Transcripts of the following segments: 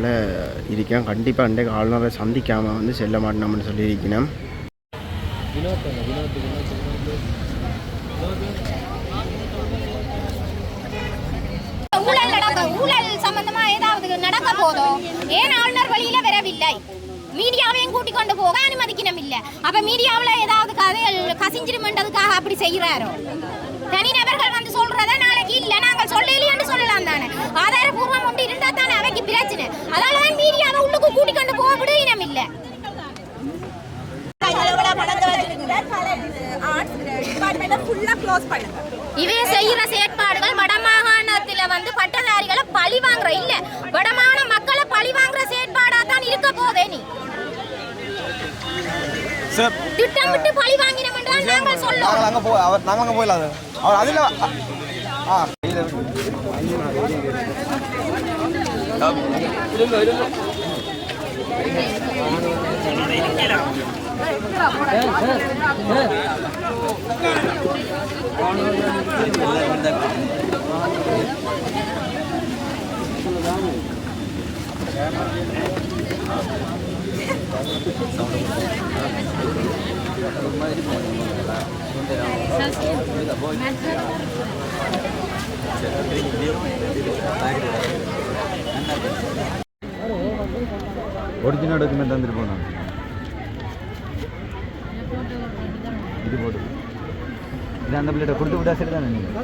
அதனால் இருக்கேன். கண்டிப்பாக அன்றைக்கு ஆளுநரை சந்திக்காமல் வந்து செல்ல மாட்டோம்னு சொல்லியிருக்கிறேன் ஊழல் நடக்க ஊழல் சம்பந்தமா ஏதாவது நடக்க போதோ ஏன் ஆளுநர் வழியில வரவில்லை? மீடியாவையும் கூட்டிக் கொண்டு போக அனுமதிக்கணும் இல்ல அப்ப மீடியாவுல ஏதாவது கதைகள் கசிஞ்சிருமென்றதுக்காக அப்படி செய்யறாரோ தனிநபர்கள் வந்து சொல்றத நாளைக்கு இல்ல நாங்கள் சொல்லலையான்னு சொல்லலாம் தானே. ஆதாரபூர்வம் தானே அவைக்கு பிரச்சனை. அதனாலதான் மீடியாவை உள்ளுக்கு கூட்டிக் கொண்டு போக விடுவினம் இல்ல. இவே செய்யற செயற்பாடுகள் வடமாகாணத்துல வந்து பட்டதாரிகளை பழி வாங்குற இல்ல. வடமாகாண மக்களை பழி வாங்குற செயற்பாடா தான் இருக்க போதே நீ. சார் திட்டமிட்டு பழி வாங்கினோம் என்றால் நாங்கள் சொல்லுவோம் நாங்கள் அங்கே போ அவர் நாங்கள் அங்கே போயிடலாம் அது அவர் அதில் ஆ Được. Đứng người đứng lên. Thank you. Original document தந்துட்டு போனோம் இது போட்டு இது அந்த பிள்ளைகிட்ட கொடுத்து விட்டா சரி தானே நீங்கள்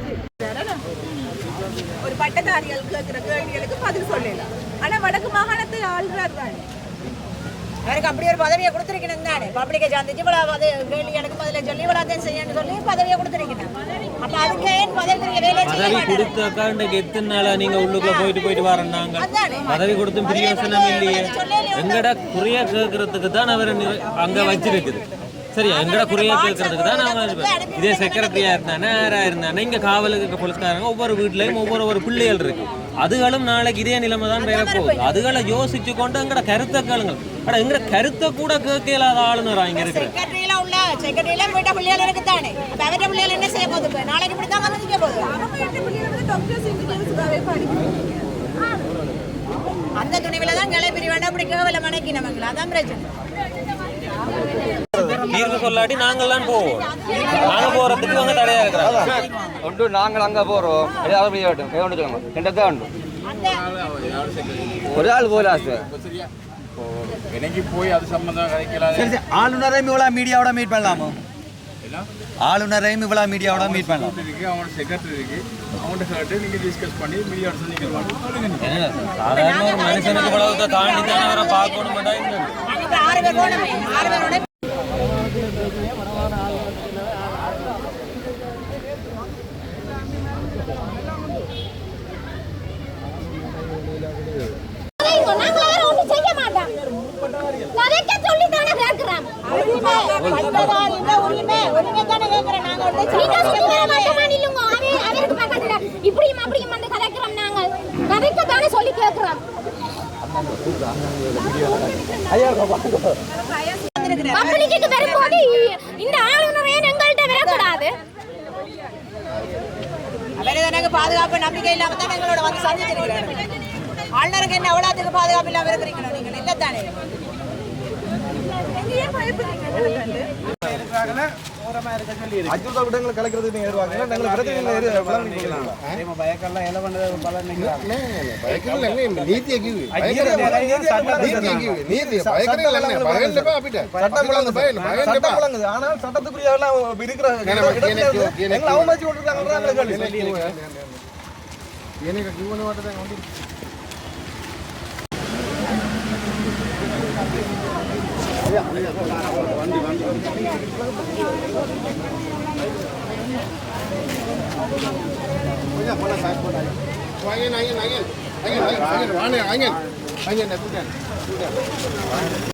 ஒரு பட்டதாரிகள் கேட்கிற கேள்விகளுக்கு பதில் சொல்லலாம் ஆனா வடக்கு மாகாணத்தை ஆள்றார் தானே. எனக்கு அப்படி ஒரு பதவியை கொடுத்துருக்கணும் தானே. பப்ளிக்கை சந்திச்சு இவ்வளோ அது கேள்வி எனக்கு பதில சொல்லி இவ்வளோ செய்யணும்னு சொல்லி பதவியை கொடுத்துருக்கணும். பதவி கொடுத்தாக்கா இன்றைக்கு எத்தனை நாளா நீங்க உள்ளுக்குள்ள போயிட்டு போயிட்டு அதானே. பதவி கொடுத்தும் பிரயோசனம் இல்லையே. எங்கட குறைய கேட்கறதுக்கு தான் அவர் அங்க வச்சிருக்குது. சரியா? எங்கட குறைய கேட்கறதுக்கு தான் அவன் இதே செக்ரட்டரியா இருந்தானே யாரா இருந்தானே இங்க காவலுக்கு போலீஸ்காரங்க ஒவ்வொரு வீட்லயும் ஒவ்வொரு ஒரு பிள்ளைகள் இருக்கு. அதுகளும் நாளைக்கு இதே நிலைமை தான் வேற போகுது. அதுகளை யோசிச்சு கொண்டு எங்கட கருத்தை கேளுங்கள். அட எங்கட கருத்தை கூட கேட்க இல்லாத ஆளுநரா இங்க இருக்கிற செக்ரட்டரியெல்லாம் உள்ள செக்ரட்டரியெல்லாம் வீட்டை பிள்ளைகள் இருக்கு தானே அப்ப அவர்கிட்ட பிள்ளைகள் என்ன செய்ய போகுது இப்ப? நாளைக்கு இப்படி தான் வந்து நிற்க போகுது. அவங்க எட்டு பிள்ளைகள் வந்து டாக்டர்ஸ் இன்ஜினியர்ஸாகவே படிக்கிறீங்க அந்த துணிவில தான் கிளை பிரிவாண்டா அப்படி கேவல மனைக்கு நமக்கு. அதான் பிரச்சனை. தீர்வு சொல்லாட்டி நாங்கெல்லாம் போவோம். நாங்க போறதுக்கு அவங்க தடையா இருக்கிறாங்க. ஒன்று நாங்கள் அங்கே போகிறோம் ஏதாவது போய் ஆகட்டும் கை கொண்டு சொல்லுங்க. ரெண்டத்தான் உண்டு ஒரு ஆள் போகல சார் எனக்கு போய் அது சம்பந்தம் கிடைக்கல. ஆளுநரையும் இவ்வளோ மீடியாவோட மீட் பண்ணலாமோ? ஆளுநரையும் இவ்வளோ மீடியாவோட மீட் பண்ணலாம்? அவனோட செக்ரட்டரி இருக்கு. அவன்கிட்ட கேட்டு நீங்க டிஸ்கஸ் பண்ணி மீடியாவோட சந்திக்கலாம் சாதாரண ஒரு மனுஷனுக்கு இவ்வளவு தாண்டி தானே அவரை பார்க்கணும் ஆறு ஆறு பேரோட செய்ய மாட்டோம் கேட்கிறோம் தானே நாங்க இப்படியும் அப்படியும் வந்து கதைக்கிறோம் நாங்கள் கதைக்கத்தானே சொல்லி கேட்கிறோம் பப்ளிக்கு வரும்போது இந்த ஆளுநர் எங்கள்கிட்ட வரக்கூடாது அவரே எனக்கு பாதுகாப்பு நம்பிக்கை இல்லாம தான் எங்களோட வந்து சந்திச்சிருக்கிறாரு. ஆளுநருக்கு என்ன எவ்வளோத்துக்கு பாதுகாப்பு இல்லாம இருக்கிறீங்களோ நீங்கள் இல்லை தானே நீங்க ஏன் பயப்படுறீங்க அச்சுறுத்தல் விடங்களை கலக்கிறது நீங்கள் வருவாங்க நாங்கள் பிரச்சனை விளங்கிக்கலாம் சட்டம் விளங்குது ஆனால் சட்டத்துக்குரிய எல்லாம் இருக்கிற எங்களை அவமதிச்சு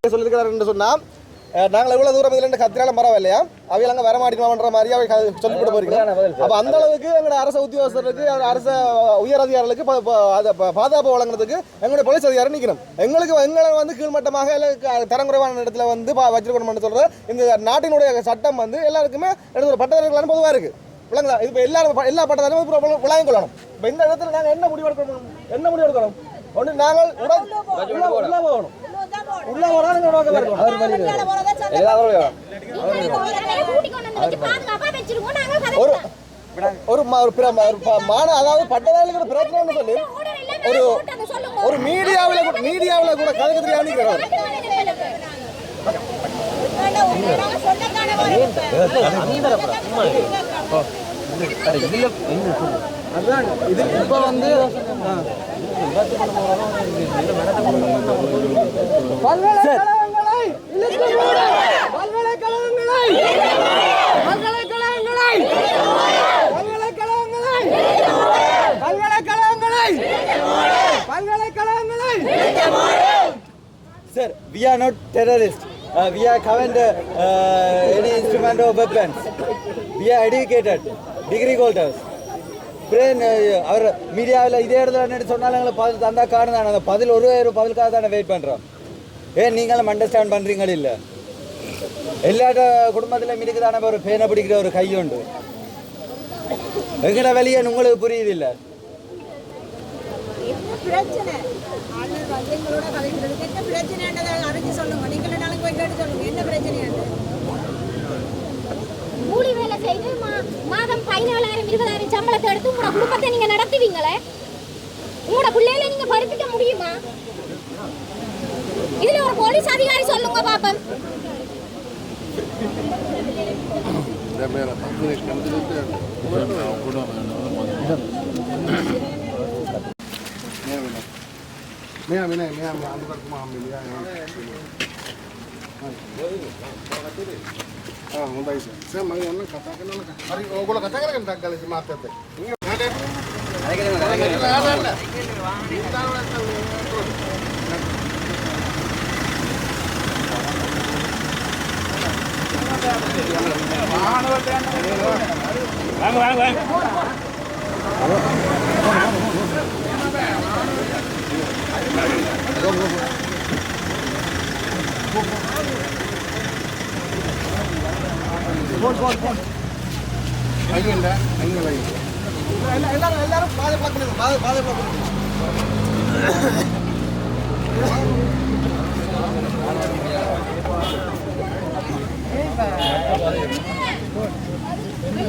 சொல்லிருக்கிறார் என்று சொன்னால் நாங்கள் எவ்வளவு தூரம் இதுல இருந்து கத்திராலும் பரவாயில்லையா? அவையில் அங்கே வர மாட்டேங்கன்ற மாதிரி அவை சொல்லி போட்டு போயிருக்கிறோம் அப்போ அந்த அளவுக்கு எங்களோட அரசு உத்தியோகஸ்தருக்கு அரசு உயர் அதிகாரிகளுக்கு அதை பாதுகாப்பு வழங்குறதுக்கு எங்களுடைய போலீஸ் அதிகாரி நிற்கணும். எங்களுக்கு எங்களை வந்து கீழ்மட்டமாக இல்லை க- தரம் குறைவான இடத்துல வந்து பா- வச்சிருக்கணும்னு சொல்ற இந்த நாட்டினுடைய சட்டம் வந்து எல்லாருக்குமே ஒரு பட்டதாரிகளான பொதுவாக இருக்கு. விளங்குதா? இப்போ எல்லாரும் ப- எல்லா பட்டதாரியும் விளங்கிக் கொள்ளணும். இப்போ இந்த இடத்துல நாங்கள் என்ன முடிவு எடுக்கணும் என்ன முடிவு எடுக்கணும் ஒன்று நாங்கள் உள்ள போகணும் உள்ள போனா நீங்க நோக்க வரணும் அவர் வழி கூட்டிக் கொண்டு வந்து வச்சு பாதுகாப்பா வச்சிருக்கோம் நாங்க கதை ஒரு ஒரு மான அதாவது பட்டதாரிகளுக்கு பிரச்சனைன்னு சொல்லி ஒரு ஒரு மீடியாவில் கூட மீடியாவில் கூட கதை கத்திரியா நிற்கிறவர் அதுதான் இது இப்போ வந்து பல்கலைக்கழகங்களை Sir, we are not terrorists. Uh, we are haven't uh, any instrument or weapons. We are educated, degree holders. பிறேன் அவர் மீடியாவில் இதே இடத்துல நின்று சொன்னாலும் எங்களை பதில் தந்தா காணுதானே அந்த பதில் ஒரு ஒரு பதிலுக்காக தானே வெயிட் பண்ணுறோம் ஏன் நீங்களும் அண்டர்ஸ்டாண்ட் பண்ணுறீங்களா இல்லை? எல்லா குடும்பத்திலும் இருக்குதானே ஒரு பேனை பிடிக்கிற ஒரு கையுண்டு உண்டு. எங்கட வெளியே உங்களுக்கு புரியுது இல்லை என்ன பிரச்சனை ஆளுநர் வந்து எங்களோட கலைஞர்களுக்கு என்ன பிரச்சனைன்றதை அறிஞ்சு சொல்லுங்க நீங்களே நாளைக்கு போய் கேட்டு சொல்லுங்க என்ன பிரச்சனையாண்டு கூலி வேலை செய்து மாதம் பதினாலாயிரம் இருபதாயிரம் சம்பளத்தை எடுத்து உங்களோட குடும்பத்தை நீங்க நடத்துவீங்களே? உங்களோட பிள்ளையில நீங்க பறித்துக்க முடியுமா? இதுல ஒரு போலீஸ் அதிகாரி சொல்லுங்க பாப்பம். மேம் மேம் மேம் அந்த பக்கமாக ముందు సార్ మరి ఏమన్నా కథాకన్నా మరి ఒకళ్ళు కథాకన కానీ తగ్గాలి మాట్లాడితే வாங்க வாங்க வாங்க எல்லாரும் எல்லாரும் பாதை பண்ணுங்க பாதை பாதை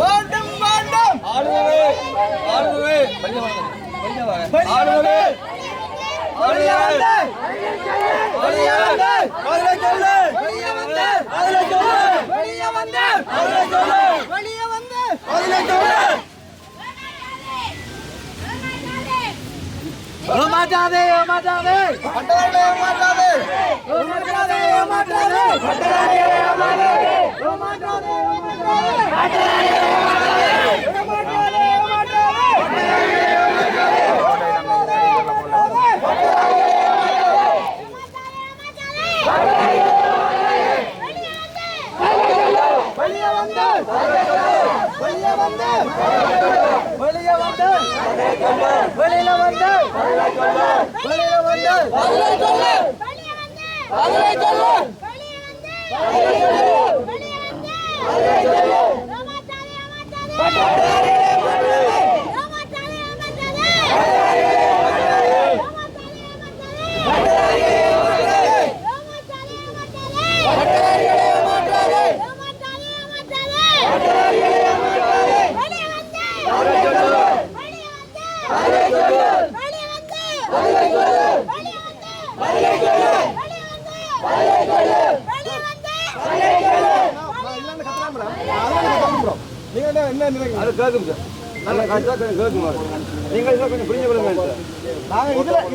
வேண்டும் வேண்டும். ஆளுநரே ஆளுநரே ஆளுநரே வெளியே வந்து! வெளியே வந்து! பதிலை சொல்லு வெளியே வந்து பதிலை சொல்லு வெளியே வந்து பதிலை சொல்லு வெளியே வந்து பதிலை சொல்லு ஏமாற்றாதே ஏமாற்றாதே பட்டதாரிகளை ஏமாற்றாதே ஏமாற்றாதே ஏமாற்றாதே பட்டதாரிகளை ஏமாற்றாதே ஏமாற்றாதே ஏமாற்றாதே வெளியே வந்து வெளியே வந்து வெளியே வந்து வெளியில வந்து வெளியில வந்து நீங்க என்ன நினைக்கிறீங்க அது கேட்கும் சார் நல்ல கஷ்டம் கேட்கும் நீங்கள் இதை கொஞ்சம் புரிஞ்சு கொள்ளுங்க சார் நாங்க மேடம் சார்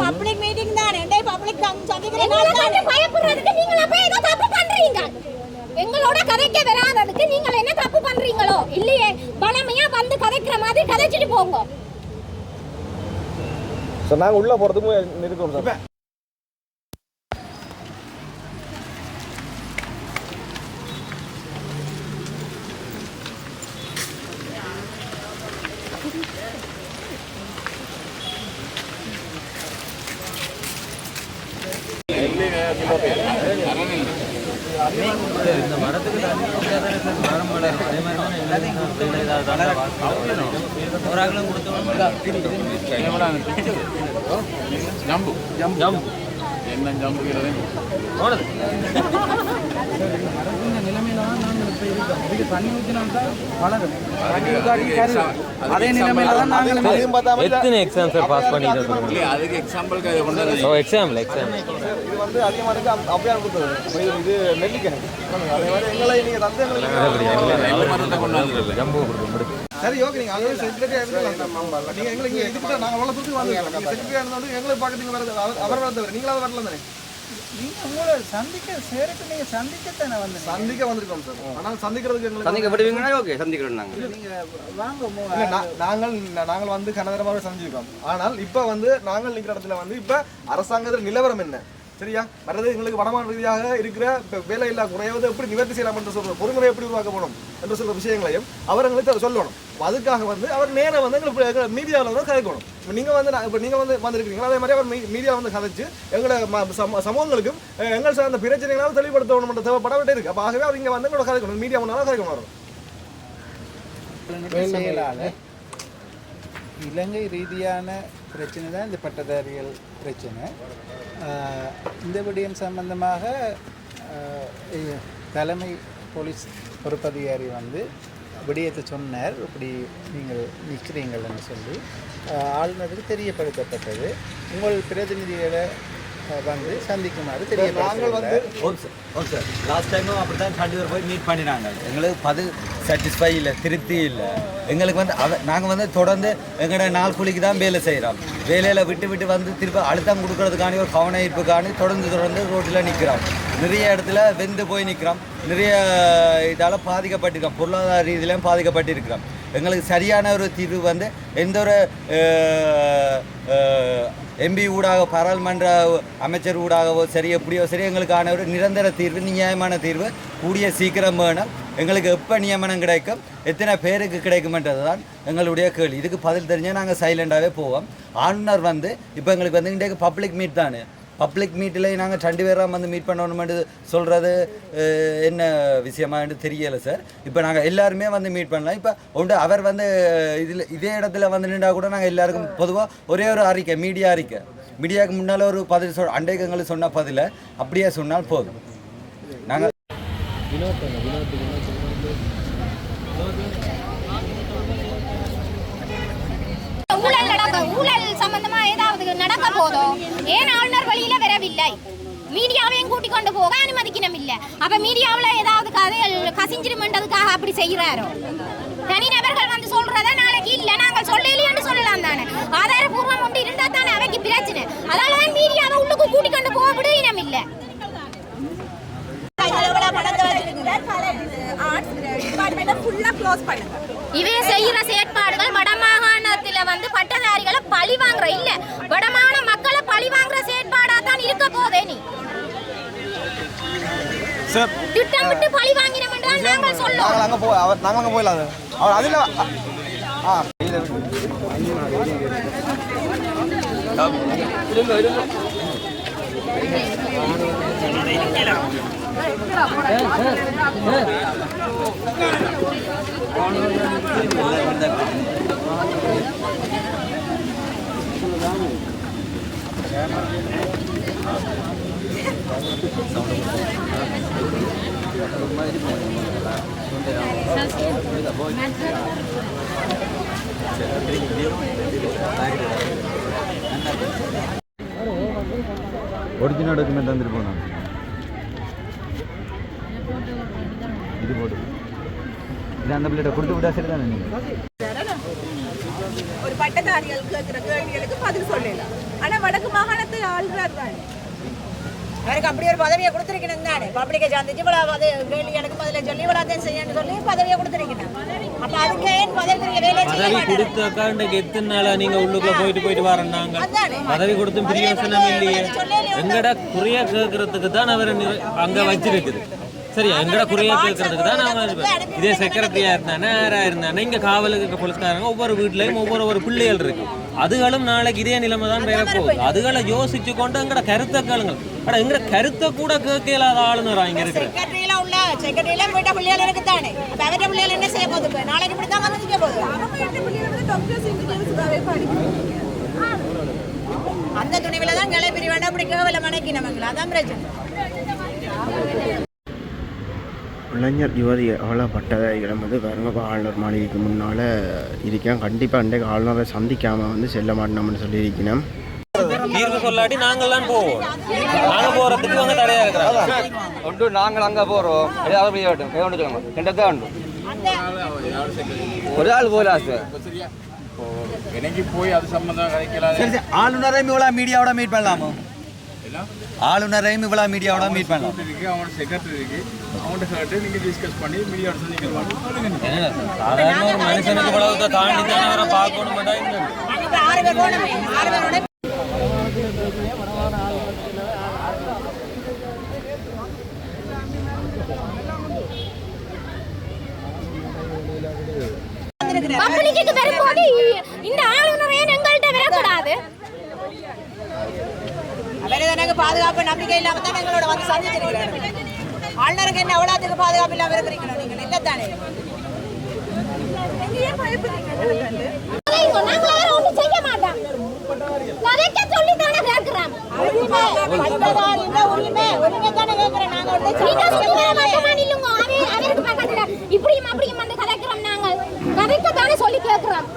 பப்ளிக் மீட்டிங் தானே. டேய் பப்ளிக் சந்திக்கிற நாள் தானே. பயப்படுறதுக்கு நீங்க போய் ஏதோ தப்பு பண்றீங்க. எங்களோட கதைக்க வராததுக்கு நீங்கள் என்ன தப்பு பண்றீங்களோ? இல்லையே பழமையா வந்து கதைக்கிற மாதிரி கதைச்சிட்டு போங்க. சார் நாங்கள் உள்ளே போகிறதுக்கும் இருக்கோம் சார் இந்த மரத்துக்கு தண்ணி கொடுத்தா தானே சார் மரம் வளரும் அதே மாதிரி தானே எல்லாத்தையும் ஏதாவது தண்டை வாங்கணும். ஒரு ஆகலும் ஜம்பு ஜம்பு என்ன ஜம்பு போனது. அதே நிலைமையில தான் நாங்கள் அதையும் பார்த்தா மாதிரி எத்தனை எக்ஸாம் சார் பாஸ் பண்ணிட்டு அதுக்கு எக்ஸாம்பிளுக்கு அதை கொண்டு ஓ எக்ஸாம்ல எக்ஸாம் இது வந்து அதிகமாக இருக்கு. அம்- அப்படியே கொடுத்தது இது- இது நெல்லிக்கணி அதே மாதிரி எங்களை நீங்கள் தந்து ஜம்பு கொடுக்கும் சரி ஓகே நீங்கள் செக்ரட்டரியாக இருக்கலாம் நீங்கள் எங்களுக்கு இங்கே இதுக்கு நாங்கள் அவ்வளோ தூரத்துக்கு வந்துருக்கோம் நீங்கள் செக்ரட்டரியாக இருந்தாலும் எங்களை பார்க்கறதுக்கு வரது அவர் நீங்களாவது வரல தானே? உங்களை சந்திக்க சேரட்டு நீங்க சந்திக்கத்தானே வந்து சந்திக்க வந்திருக்கோம் சார் ஆனால் சந்திக்கிறதுக்கு எங்களுக்கு சந்திக்கப்படுவீங்களா? ஓகே சந்திக்கிறோம் நாங்கள் நீங்க வாங்க மு- இல்ல, நா- நாங்கள் நாங்கள் வந்து கனதரமாக சந்திச்சிருக்கோம். ஆனால் இப்போ வந்து நாங்கள் நிற்கிற இடத்துல வந்து இப்போ அரசாங்கத்தில் நிலவரம் என்ன? சரியா? வர்றது எங்களுக்கு வடமான ரீதியாக இருக்கிற வேலை இல்லா குறையாவது எப்படி நிவர்த்தி செய்யலாம் என்று சொல்ற பொறுமுறை எப்படி உருவாக்கப்படும் என்று சொல்ற விஷயங்களையும் அவர் எங்களுக்கு அதை சொல்லணும். அதுக்காக வந்து அவர் நேரம் வந்து எங்களுக்கு மீடியாவில் வந்து கதைக்கணும். இப்போ நீங்கள் வந்து இப்போ நீங்கள் வந்து வந்திருக்கீங்களா அதே மாதிரி அவர் மீடியா வந்து கதைச்சு எங்களோட சமூகங்களுக்கும் எங்கள் சார்ந்த பிரச்சனைகளாவது தெளிவுபடுத்தணும் என்ற தேவைப்பட இருக்கு. அப்போ ஆகவே அவர் இங்கே வந்து எங்களோட கதைக்கணும். மீடியா முன்னாலும் கதைக்கணும் அவர். இலங்கை ரீதியான பிரச்சனை தான் இந்த பட்டதாரிகள் பிரச்சனை. இந்த விடயம் சம்பந்தமாக தலைமை போலீஸ் பொறுப்பதிகாரி வந்து விடயத்தை சொன்னார். இப்படி நீங்கள் நிற்கிறீங்கள்னு சொல்லி ஆளுநருக்கு தெரியப்படுத்தப்பட்டது. உங்கள் பிரதிநிதிகளை வந்து சந்திக்குமாறு நாங்கள் தெரியப்படுத்தப்பட்டார் வந்து okay sir okay sir last டைமும் அப்படி தான் ரெண்டு பேர் போய் மீட் பண்ணினாங்க. எங்களுக்கு பதில் சாட்டிஸ்ஃபை இல்லை திருப்தி இல்லை. எங்களுக்கு வந்து அவ நாங்கள் வந்து தொடர்ந்து எங்களோட நாள் கூலிக்கு தான் வேலை செய்கிறோம் வேலையில் விட்டு விட்டு வந்து திருப்பி அழுத்தம் கொடுக்கறதுக்காண்டி ஒரு கவன ஈர்ப்புக்காண்டி தொடர்ந்து தொடர்ந்து ரோட்டில் நிற்கிறோம் நிறைய இடத்துல வெந்து போய் நிற்கிறோம் நிறைய இதால் பாதிக்கப்பட்டிருக்கோம். பொருளாதார ரீதியிலையும் பாதிக்கப்பட்டிருக்கிறோம். எங்களுக்கு சரியான ஒரு தீர்வு வந்து எந்த ஒரு எம்பி ஊடாக பாராளுமன்ற அமைச்சர் ஊடாகவோ சரி எப்படியோ சரி எங்களுக்கான ஒரு நிரந்தர தீர்வு நியாயமான தீர்வு கூடிய சீக்கிரம் வேணும். எங்களுக்கு எப்போ நியமனம் கிடைக்கும் எத்தனை பேருக்கு கிடைக்கும்ன்றது தான் எங்களுடைய கேள்வி. இதுக்கு பதில் தெரிஞ்சால் நாங்கள் சைலண்டாகவே போவோம். ஆளுநர் வந்து இப்போ எங்களுக்கு வந்து இன்றைக்கு பப்ளிக் மீட் தானே. பப்ளிக் மீட்டில் நாங்கள் ரெண்டு பேராக வந்து மீட் பண்ணணுமென்று சொல்கிறது என்ன விஷயமான்னு தெரியலை சார் இப்போ நாங்கள் எல்லாருமே வந்து மீட் பண்ணலாம். இப்போ உண்டு அவர் வந்து இதில் இதே இடத்துல வந்து நின்றா கூட நாங்கள் எல்லாருக்கும் பொதுவாக ஒரே ஒரு அறிக்கை மீடியா அறிக்கை. மீடியாவுக்கு முன்னால் ஒரு பதில் சொல் அண்டைக்கங்களுக்கு சொன்ன பதிலை அப்படியே சொன்னால் போதும். நாங்கள் ஊழல் நடக்க ஊழல் சம்பந்தமா ஏதாவது நடக்க போதோ ஏன் ஆளுநர் வழியில வரவில்லை? மீடியாவையும் கூட்டிக் கொண்டு போக அனுமதிக்கணும் இல்ல அப்ப மீடியாவுல ஏதாவது கதைகள் கசிஞ்சிருமென்றதுக்காக அப்படி செய்யறாரோ தனிநபர்கள் வந்து சொல்றத நாளைக்கு இல்ல நாங்கள் சொல்லலையேன்னு சொல்லலாம் தானே? ஆதாரபூர்வம் ஒன்று இருந்தா தானே அவைக்கு பிரச்சனை. அதனாலதான் மீடியாவை உள்ளுக்கு கூட்டிக் கொண்டு போக விடுவினம் இல்ல ஆர்ட்ஸ் டிபார்ட்மெண்ட்டை ஃபுல்லாக க்ளோஸ் பண்ணுங்க. இவே செய்யற செயற்பாடுகள் வடமாகாணத்துல வந்து பட்டதாரிகளை பழி வாங்குற இல்ல வடமாகாண மக்களை பழி வாங்குற செயற்பாடா தான் இருக்க போதே நீ சார் திட்டமிட்டு பழி வாங்கினோம் என்றால் நாங்கள் சொல்லுவோம் நாங்கள் அங்கே போ அவர் நாங்கள் அங்கே போயிடலாம் அது. அவர் அதில் ஆ இல்லை ஒரிஜினல் டாக்குமெண்ட் தந்துட்டு போனோம் இது போட்டு. இது அந்த பிள்ளைகிட்ட கொடுத்து விட்டா சரி தானே நீங்கள் ஒரு பட்டதாரிகளுக்கு கேள்விகளுக்கு பதில் சொல்லலாம் ஆனா வடக்கு மாகாணத்தை ஆள்றார் தானே. அவருக்கு அப்படி ஒரு பதவியை கொடுத்துருக்கணும் தானே. பப்ளிக்கை சந்திச்சு இவ்வளோ அது கேள்வி எனக்கு பதில சொல்லி இவ்வளோ செய்யணும்னு சொல்லி பதவியை கொடுத்துருக்கணும். அப்ப அதுக்கு ஏன் தெரிய வேலையை செய்ய பதவி கொடுத்தாக்கா இன்றைக்கு எத்தனை நாளா நீங்க உள்ளுக்குள்ள போயிட்டு போயிட்டு வரேன்னாங்க. பதவி கொடுத்தும் பிரயோசனம் இல்லையே. எங்கட குறைய கேட்கறதுக்கு தான் அவர் அங்க வச்சிருக்குது. சரியா? எங்கட குறைய கேட்கறதுக்கு தான் அவன் இதே செக்ரட்டரியா இருந்தானே யாரா இருந்தானே இங்க காவலுக்கு போலீஸ்காரங்க ஒவ்வொரு வீட்லயும் ஒவ்வொரு ஒரு பிள்ளைகள் இருக்கு. அதுகளும் நாளைக்கு இதே நிலைமை தான் பெற போகுது. அதுகளை யோசிச்சு கொண்டு எங்கட கருத்தை கேளுங்கள். ஆனா எங்கட கருத்தை கூட கேட்க இல்லாத ஆளுநரா இங்க இருக்கிற செக்ரட்டரியில போயிட்ட பிள்ளைகள் இருக்கு தானே அப்ப அவരുടെ பிள்ளைகள் என்ன செய்ய போகுது? நாளைக்கு இப்படி தான் வந்து நிக்க போகுது. அந்த துணிவில தான் கிளை பிரிவாண்ட அப்படி கேவல மனைக்கு நமக்கு. அதான் பிரச்சனை. இளைஞர் யுவதி அகலப்பட்டதை இடம் வந்து பெருங்கப்ப ஆளுநர் மாளிகைக்கு முன்னால் இருக்கேன். கண்டிப்பாக அன்றைக்கு ஆளுநரை சந்திக்காமல் வந்து செல்ல மாட்டோம்னு சொல்லியிருக்கணும் தீர்வு சொல்லாட்டி நாங்கள்லாம் போவோம். நாங்கள் போகிறதுக்கு அங்கே தடையாக இருக்கிறாங்க. ஒன்று நாங்கள் அங்கே போகிறோம் ஏதாவது போய் ஆகட்டும் ஒன்று சொல்லுங்க. ரெண்டதான் உண்டு. ஒரு ஆள் போகலாம் சார் எனக்கு போய் அது சம்மந்தம் கிடைக்கல சரி சரி. மீடியாவோட மீட் பண்ணலாமா? ஆளுநரையும் இவ்வளோ மீடியாவோட மீட் பண்ணலாம். இருக்கு அவனோட செக்ரட்டரி இருக்கு அவன்கிட்ட கேட்டு நீங்க டிஸ்கஸ் பண்ணி மீடியா சந்திக்கலாம் என்ன, சாதாரண ஒரு மனுஷனுக்கு இவ்வளவு தாண்டி தானே அவரை பார்க்கணும் பப்ளிக்கு வரும்போது இந்த ஆளுநர் ஏன் எங்கள்கிட்ட வரக்கூடாது எனக்கு பாதுகாப்பு நம்பிக்கை இல்லாம தான் எங்களோட வந்து சந்திச்சிருக்கிறாங்க ஆளுநருக்கு என்ன எவ்வளோத்துக்கு பாதுகாப்பு இல்லாம இருக்கிறீங்களோ நீங்கள் இல்லை தானே நீங்க ஏன் பயப்படுறீங்க? எனக்கு வந்து? கதைங்க, நாங்க வேற ஒண்ணும் செய்ய மாட்டோம். கதைக்க சொல்லி தானே கேட்கிறோம் உரிமை பட்டதாரின்ற உரிமை உரிமை தானே கேட்கிறேன் நாங்க ஒன்றும் நீங்க செய்ய சும்மா முடியாது. மட்டுமா நில்லுங்க. அவன் அவருக்கு பக்கத்துல. இப்படியும் அப்படியும் வந்து கதைக்கிறோம் நாங்கள் கதைக்க தானே சொல்லி கேட்கிறோம்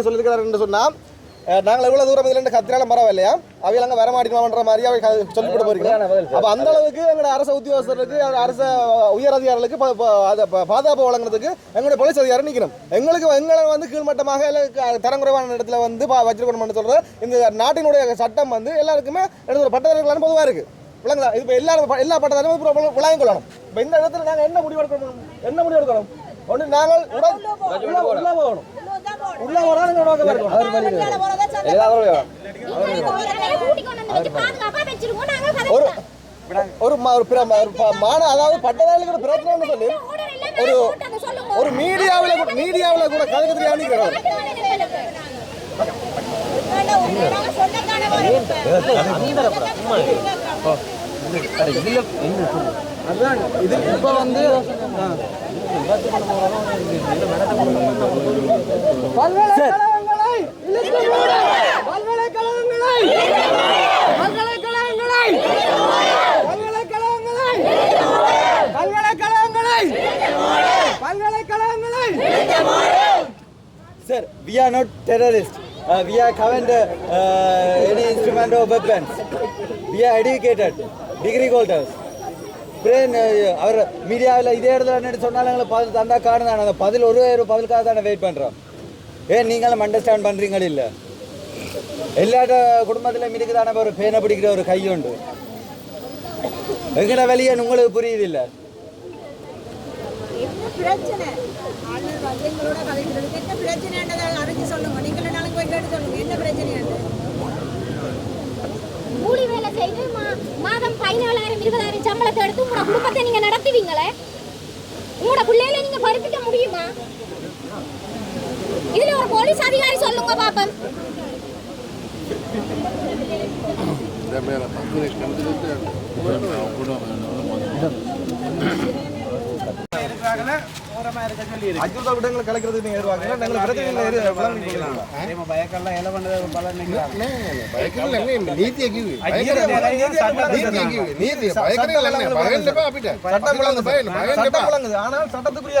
சொல்லியிருக்கிறாருன்னு சொன்னா அஹ், நாங்கள் எவ்வளவு தூரம் இதுல இருந்து கத்திராலும் பரவாயில்லையா அவையில் அங்கே வரமாட்டோம்ன்ற மாதிரி அவை க- சொல்லிவிட்டு போயிருக்கோம் அப்போ அந்த அளவுக்கு எங்களோட அரசு உத்தியோகஸ்தருக்கு அரசு உயர் அதிகாரிகளுக்கு அதை பாதுகாப்பு வழங்குறதுக்கு எங்களுடைய போலீஸ் அதிகாரி நிற்கணும் எங்களுக்கு எங்களை வந்து கீழ்மட்டமாக இல்லை தரங்குறைவான இடத்துல வந்து பா- வச்சிருக்கணும்னு சொல்ற இந்த நாட்டினுடைய சட்டம் வந்து எல்லாருக்குமே எனக்கு ஒரு பட்டதாரிகளான பொதுவாக இருக்கு. விளங்குதா? இது இப்போ எல்லாரும் எல்லா பட்டதாரியும் விளங்கிக் கொள்ளணும். இப்போ இந்த இடத்துல நாங்கள் என்ன முடிவு எடுக்கணும் என்ன முடிவு எடுக்கணும் ஒன்று நாங்கள் உடல் உள்ள உள்ள போகணும் உள்ள வரணும் அவர் வழி ஒரு கூட்டி கொண்டு வந்து வச்சு பாதுகாப்பா வச்சிருக்கோம் நாங்கள் ஒரு கதைக்கிறோம் ஒரு ம- ஒரு பிற- ஒரு ப- மான அதாவது பட்டதாரிகளுக்கு பிரச்சனைன்னு சொல்லி ஒரு ஒரு மீடியாவில் கூட மீடியாவில் கூட நாங்க சொல்லத்தானே வரோம். அதுதான் இது இப்போ வந்து பல்கலைக்கழகங்களை இழுத்து மூடு! பல்கலைக்கழகங்களை பல்கலைக்கழகங்களை பல்கலைக்கழகங்களை பல்கலைக்கழகங்களை பல்கலைக்கழகங்களை Sir, we are not terrorists. Uh, we are haven't uh, any instrument of weapons. We are educated, degree holders. பிறேன் அவர் மீடியாவில் இதே இடத்துல நின்று சொன்னாலும் எங்களை பதில் தந்தா காரணம் அந்த பதில் ஒரு ஒரு பதிலுக்காக தானே வெயிட் பண்ணுறோம் ஏன் நீங்களும் அண்டர்ஸ்டாண்ட் பண்ணுறீங்களே இல்லை? எல்லா குடும்பத்திலும் இருக்குதானே ஒரு பேனை பிடிக்கிற ஒரு கை உண்டு. எங்கட வெளியே உங்களுக்கு புரியுது இல்லை? என்ன பிரச்சனை ஆளுநர் வந்து எங்களோட கதைக்கிறதுக்கு என்ன பிரச்சனைன்றதை அறிஞ்சு சொல்லுங்க நீங்களும் நாளைக்கு போய் கேட்டு சொல்லுங்க என்ன பிரச்சனைன்னு கூலி வேலை செய்து மா- மாதம் பதினாலாயிரம் இருபதாயிரம் சம்பளத்தை எடுத்து உங்களோட குடும்பத்தை நீங்க நடத்துவீங்களே? உங்களோட பிள்ளைகளை நீங்க பருப்பிக்க முடியுமா? இதுல ஒரு போலீஸ் அதிகாரி சொல்லுங்க பாப்பம். அச்சுறுத்தல் இருக்காங்கல்ல ஓரமா இருக்க சொல்லி இருக்கு அஞ்சு ரூபா விடங்களை சட்டத்துக்குரிய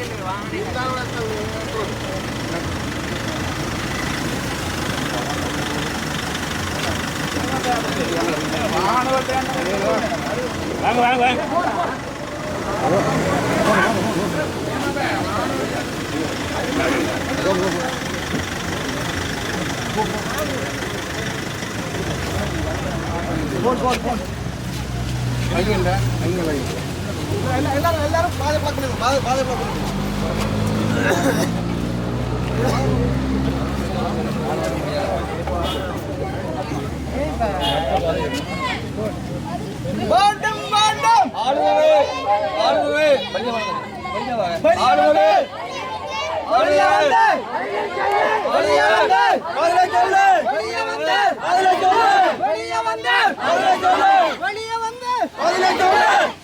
வாங்க வாங்க வாங்க போட் போட் போட் ஐயோ இல்லை ஐயோ இல்லை எல்லாரும் எல்லாரும் பாதை பார்க்கணும் பாதை பாதை பார்க்கணும் வேண்டும் வேண்டும் ஆளுநரே ஆளுநரே ஆளுநரே வெளியே வந்து வெளியே வந்து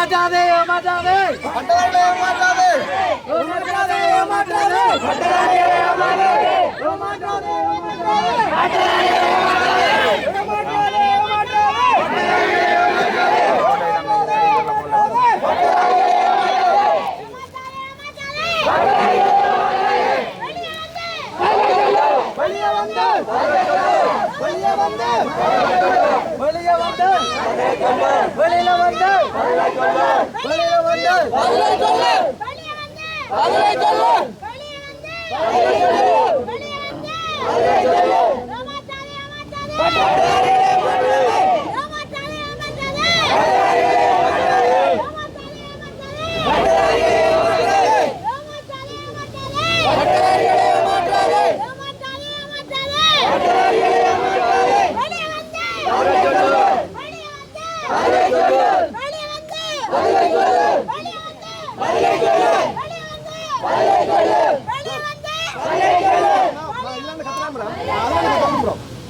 அதில் சொல்லு வெளியே வந்து அதில் சொல்லு வெளியே வந்து அதில் சொல்லு வெளியே வந்து அதில் சொல்லு ஏமாற்றாதே ஏமாற்றாதே பட்டதாரிகளை ஏமாற்றாதே ஏமாற்றாதே ஏமாற்றாதே பட்டதாரிகளை ஏமாற்றாதே ஏமாற்றாதே ஏமாற்றாதே வெளியே வந்து வெளியே வந்து வெளியே வந்து வெளியில வந்து வெளியில வந்து வெளியே சொல்லு அதிலே சொல்லு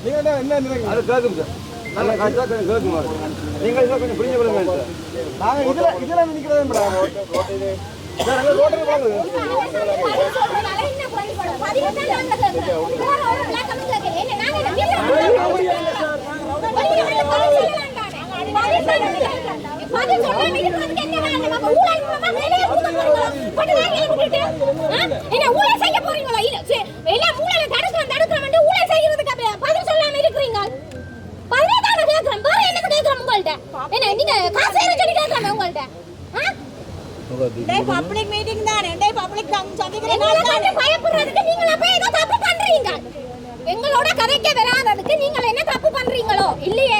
நீங்க என்ன என்ன நினைக்கிறீங்க அது கேட்கும் சார் நல்ல காட்சா கொஞ்சம் கேட்கும் நீங்கள் இதை கொஞ்சம் புரிஞ்சு கொள்ளுங்க சார் நாங்க இதுல இதுல நிக்கிறதே மேடம் சார் எங்க ரோட்டரி போகுது என்ன ஊழல் செய்ய போறீங்களா இல்ல சரி, எல்லாம் ஊழலை தடுக்கிறோம் தடுக்கிறோம் ஊழல் செய்யறதுக்கு பதில் சொல்லாம இருக்கிறீங்க பதிலே தானே. கேட்கிறோம் வேற என்னது கேட்கிறோம் உங்கள்ட்ட என்ன நீங்க காசு ஏற சொல்லி கேட்கிறோம் உங்கள்ட்ட பப்ளிக் மீட்டிங் தானே பப்ளிக் சந்திக்கிறேன் பயப்படுறதுக்கு ஏதோ தப்பு பண்றீங்க. எங்களோட கதைக்க வராததுக்கு நீங்க என்ன தப்பு பண்றீங்களோ? இல்லையே.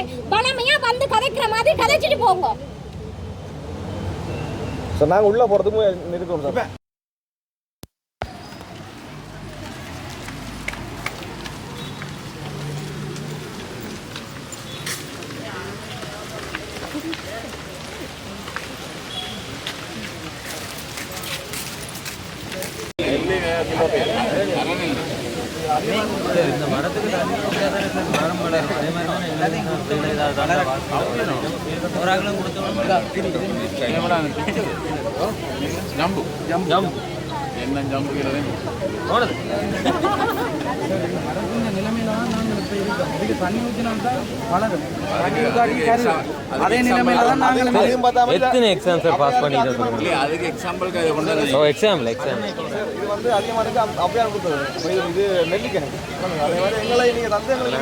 கதைக்கிற மாதிரி கதைச்சிட்டு போங்க. சார் நாங்க உள்ள போறதுக்கு நிறுத்தணும் சார் இந்த மரத்துக்கு மரம் வளரும். அதே மாதிரி ஒரு ஜம்பு. என்ன ஜம்புகிறது இது எத்தனை எக்ஸாம் சார் பாஸ் பண்ணிட்டு இல்லையா அதுக்கு எக்ஸாம்பிளுக்கு அதை கொண்டு வந்து ஓ எக்ஸாம்ல எக்ஸாம் வந்து அதிகமா இருக்கு. அப்படியே கொடுத்தது இது நெல்லிக்கணக்கு அதே மாதிரி எங்களை நீங்க தந்து எங்களுக்கு